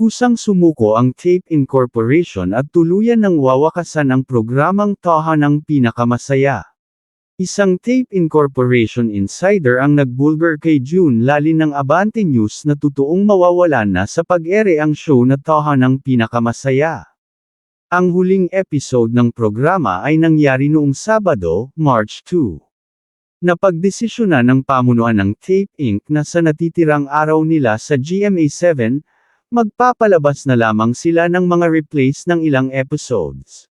kusang sumuko ang Tape Incorporation at tuluyan ng wawakasan ang programang Taha ng Pinakamasaya. Isang Tape Incorporation insider ang nagbulgar kay June Lali ng Abante News na totoong mawawalan na sa pag-ere ang show na Taha ng Pinakamasaya. Ang huling episode ng programa ay nangyari noong Sabado, March 2. Napagdesisyonan ng pamunuan ng Tape Inc. na sa natitirang araw nila sa GMA7, magpapalabas na lamang sila ng mga replays ng ilang episodes.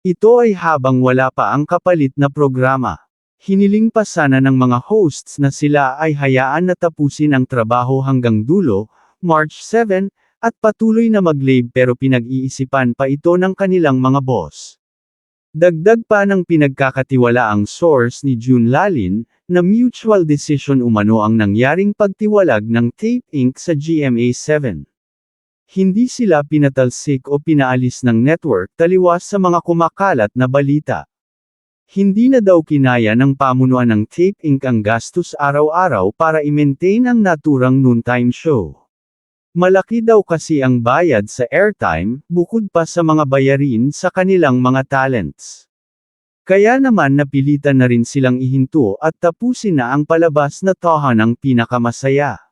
Ito ay habang wala pa ang kapalit na programa. Hiniling pa sana ng mga hosts na sila ay hayaan na tapusin ang trabaho hanggang dulo, March 7, at patuloy na mag-lave pero pinag-iisipan pa ito ng kanilang mga boss. Dagdag pa ng pinagkakatiwala ang source ni June Lalin, na mutual decision umano ang nangyaring pagtiwalag ng Tape Inc. sa GMA7. Hindi sila pinatalsik o pinaalis ng network taliwas sa mga kumakalat na balita. Hindi na daw kinaya ng pamunuan ng Tape Inc. ang gastos araw-araw para i-maintain ang naturang noontime show. Malaki daw kasi ang bayad sa airtime, bukod pa sa mga bayarin sa kanilang mga talents. Kaya naman napilitan na rin silang ihinto at tapusin na ang palabas na Taha ng Pinakamasaya.